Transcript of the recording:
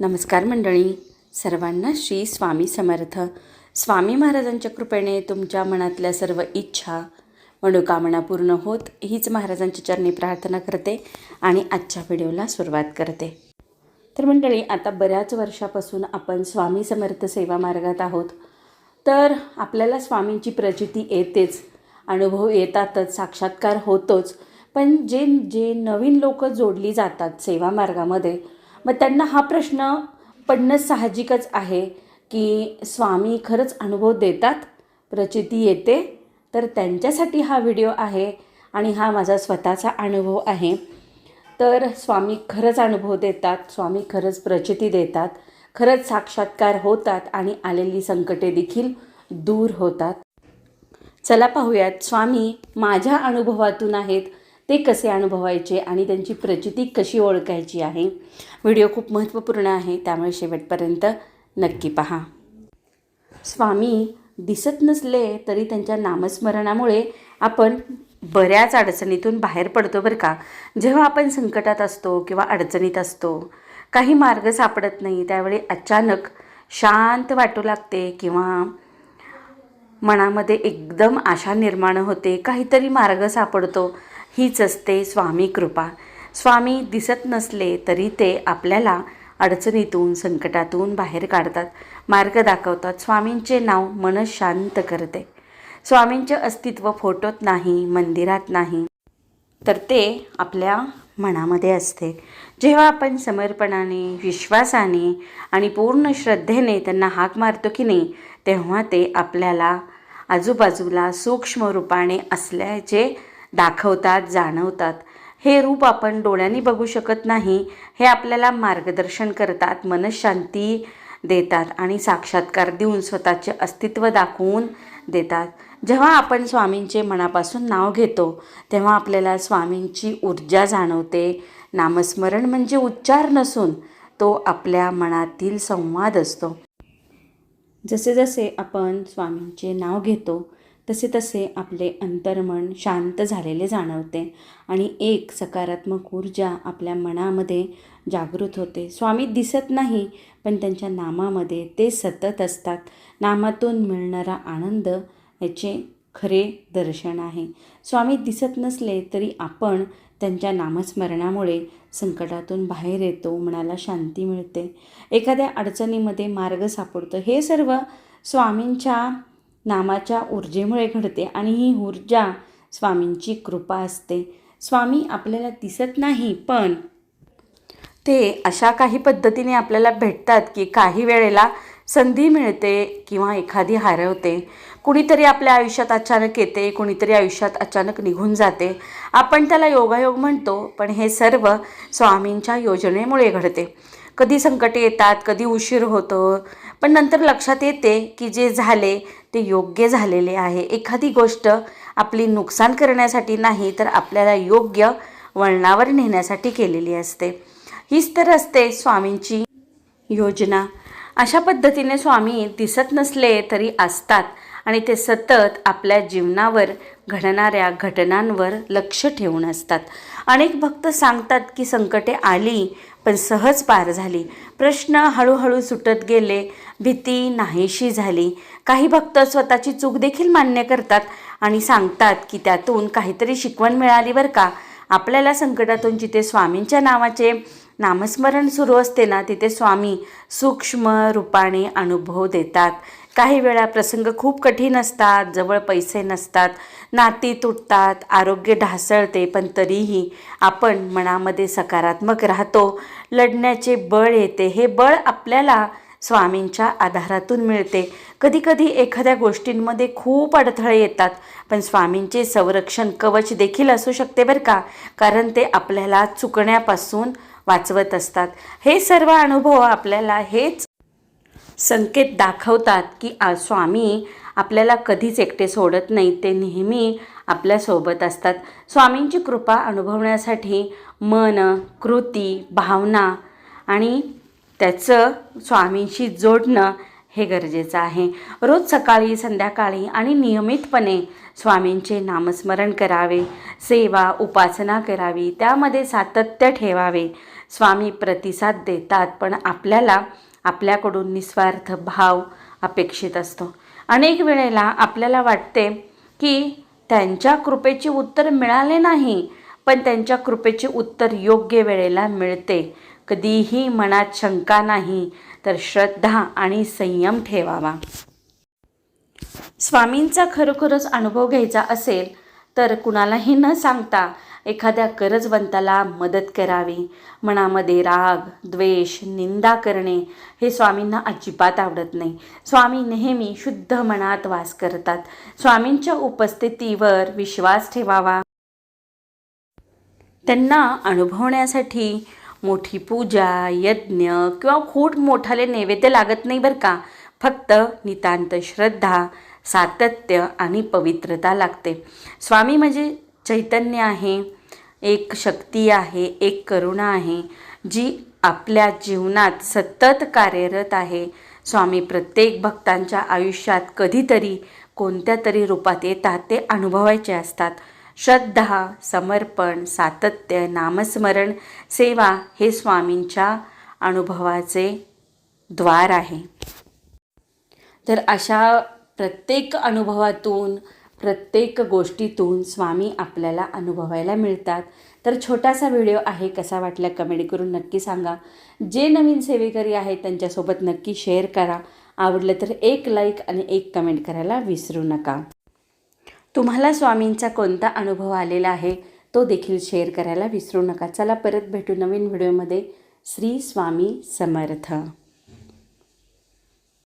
नमस्कार मंडळी. सर्वांना श्री स्वामी समर्थ. स्वामी महाराजांच्या कृपेने तुमच्या मनातल्या सर्व इच्छा मनोकामना पूर्ण होत हीच महाराजांच्या चरणी प्रार्थना करते आणि आजच्या व्हिडिओला सुरुवात करते. तर मंडळी आता बऱ्याच वर्षापासून आपण स्वामी समर्थ सेवा मार्गात आहोत. तर आपल्याला स्वामींची प्रचिती येतेच अनुभव येतातच साक्षात्कार होतोच. पण जे जे नवीन लोक जोडली जातात सेवा मार्गामध्ये मग त्यांना हा प्रश्न पडणं साहजिकच आहे की स्वामी खरंच अनुभव देतात प्रचिती येते तर त्यांच्यासाठी हा व्हिडिओ आहे आणि हा माझा स्वतःचा अनुभव आहे. तर स्वामी खरंच अनुभव देतात स्वामी खरंच प्रचिती देतात खरंच साक्षात्कार होतात आणि आलेली संकटे देखील दूर होतात. चला पाहूयात स्वामी माझ्या अनुभवातून आहेत ते कसे अनुभवायचे आणि त्यांची प्रचिती कशी ओळखायची आहे? व्हिडिओ खूप महत्त्वपूर्ण आहे त्यामुळे शेवटपर्यंत नक्की पहा. स्वामी दिसत नसले तरी त्यांच्या नामस्मरणामुळे आपण बऱ्याच अडचणीतून बाहेर पडतो बरं का. जेव्हा आपण संकटात असतो किंवा अडचणीत असतो काही मार्ग सापडत नाही त्यावेळी अचानक शांत वाटू लागते किंवा मनामध्ये एकदम आशा निर्माण होते. काहीतरी मार्ग सापडतो. हीच असते स्वामी कृपा. स्वामी दिसत नसले तरी ते आपल्याला अडचणीतून संकटातून बाहेर काढतात. मार्ग दाखवतात. स्वामींचे नाव मन शांत करते. स्वामींचे अस्तित्व फोटोत नाही मंदिरात नाही. तर ते आपल्या मनामध्ये असते. जेव्हा आपण समर्पणाने विश्वासाने आणि पूर्ण श्रद्धेने त्यांना हाक मारतो की नाही तेव्हा ते आपल्याला आजूबाजूला सूक्ष्म रूपाने असल्याचे दाखवतात जाणवतात. हे रूप आपण डोळ्यांनी बघू शकत नाही. हे आपल्याला मार्गदर्शन करतात मनशांती देतात आणि साक्षात्कार देऊन स्वतःचे अस्तित्व दाखवून देतात. जेव्हा आपण स्वामींचे मनापासून नाव घेतो तेव्हा आपल्याला स्वामींची ऊर्जा जाणवते. नामस्मरण म्हणजे उच्चार नसून तो आपल्या मनातील संवाद असतो. जसे जसे आपण स्वामींचे नाव घेतो तसे तसे आपले अंतर्मन शांत झालेले जाणवते आणि एक सकारात्मक ऊर्जा आपल्या मनामध्ये जागृत होते. स्वामी दिसत नाही पण त्यांच्या नामामध्ये ते सतत असतात. नामातून मिळणारा आनंद याचे खरे दर्शन आहे. स्वामी दिसत नसले तरी आपण त्यांच्या नामस्मरणामुळे संकटातून बाहेर येतो मनाला शांती मिळते. एखाद्या अडचणीमध्ये मार्ग सापडतो. हे सर्व स्वामींच्या नामाच्या ऊर्जेमुळे घडते आणि ही ऊर्जा स्वामींची कृपा असते. स्वामी आपल्याला दिसत नाही पण ते अशा काही पद्धतीने आपल्याला भेटतात की काही वेळेला संधी मिळते किंवा एखादी हरवते. कुणीतरी आपल्या आयुष्यात अचानक येते कुणीतरी आयुष्यात अचानक निघून जाते. आपण त्याला योगायोग म्हणतो पण हे सर्व स्वामींच्या योजनेमुळे घडते. कधी संकटे येतात कधी उशीर होतो. पण नंतर लक्षात येते की जे झाले ते योग्य झालेले आहे. एखादी गोष्ट आपली नुकसान करण्यासाठी नाही तर आपल्याला योग्य वळणावर नेण्यासाठी केलेली असते. हीच तर असते स्वामींची योजना. अशा पद्धतीने स्वामी दिसत नसले तरी असतात आणि ते सतत आपल्या जीवनावर घडणाऱ्या घटनांवर लक्ष ठेवून असतात. अनेक भक्त सांगतात की संकटे आली पण सहज पार झाली. प्रश्न हळूहळू सुटत गेले. भीती नाहीशी झाली. काही भक्त स्वतःची चूक देखील मान्य करतात आणि सांगतात की त्यातून काहीतरी शिकवण मिळाली बरं का. आपल्याला संकटातून जिथे स्वामींच्या नावाचे नामस्मरण सुरू असते ना तिथे स्वामी सूक्ष्म रूपाने अनुभव देतात. काही वेळा प्रसंग खूप कठीण असतात जवळ पैसे नसतात नाती तुटतात आरोग्य ढासळते पण तरीही आपण मनामध्ये सकारात्मक राहतो. लढण्याचे बळ येते. हे बळ आपल्याला स्वामींच्या आधारातून मिळते. कधीकधी एखाद्या गोष्टींमध्ये खूप अडथळे येतात पण स्वामींचे संरक्षण कवच देखील असू शकते बरं का? कारण ते आपल्याला चुकण्यापासून वाचवत असतात. हे सर्व अनुभव आपल्याला हेच संकेत दाखवतात की आ स्वामी आपल्याला कधीच एकटे सोडत नाहीत ते नेहमी आपल्यासोबत असतात. स्वामींची कृपा अनुभवण्यासाठी मन कृती भावना आणि त्याचं स्वामींशी जोडणं हे गरजेचं आहे. रोज सकाळी संध्याकाळी आणि नियमितपणे स्वामींचे नामस्मरण करावे सेवा उपासना करावी त्यामध्ये सातत्य ठेवावे. स्वामी प्रतिसाद देतात पण आपल्याला आपल्याकडून निस्वार्थ भाव अपेक्षित असतो. अनेक वेळेला आपल्याला वाटते की त्यांच्या कृपेचे उत्तर मिळाले नाही पण त्यांच्या कृपेचे उत्तर योग्य वेळेला मिळते. कधीही मनात शंका नाही तर श्रद्धा आणि संयम ठेवावा. स्वामींचा खरोखरच अनुभव घ्यायचा असेल तर कुणालाही न सांगता एखाद्या गरजवंताला मदत करावी. मनामध्ये राग द्वेष निंदा करणे हे स्वामींना अजिबात आवडत नाही. स्वामी नेहमी शुद्ध मनात वास करतात. स्वामींच्या उपस्थितीवर विश्वास ठेवावा. त्यांना अनुभवण्यासाठी मोठी पूजा यज्ञ किंवा खूप मोठाले नैवेद्य लागत नाही बरं का. फक्त नितांत श्रद्धा सातत्य आणि पवित्रता लागते. स्वामी म्हणजे चैतन्य आहे एक शक्ती आहे एक करुणा आहे जी आपल्या जीवनात सतत कार्यरत आहे. स्वामी प्रत्येक भक्तांच्या आयुष्यात कधीतरी कोणत्या तरी रूपात येतात ते अनुभवायचे असतात. श्रद्धा समर्पण सातत्य नामस्मरण सेवा हे स्वामींच्या अनुभवाचे द्वार आहे. तर अशा प्रत्येक अनुभवातून प्रत्येक गोष्टीतून स्वामी आपल्याला अनुभवायला मिळतात. तर छोटासा व्हिडिओ आहे कसा वाटला कमेंट करून नक्की सांगा. जे नवीन सेवेकरी आहेत त्यांच्यासोबत नक्की शेअर करा. आवडलं तर एक लाईक आणि एक कमेंट करायला विसरू नका. तुम्हाला स्वामींचा कोणता अनुभव आलेला आहे तो देखील शेअर करायला विसरू नका. चला परत भेटू नवीन व्हिडिओमध्ये श्री स्वामी समर्थ.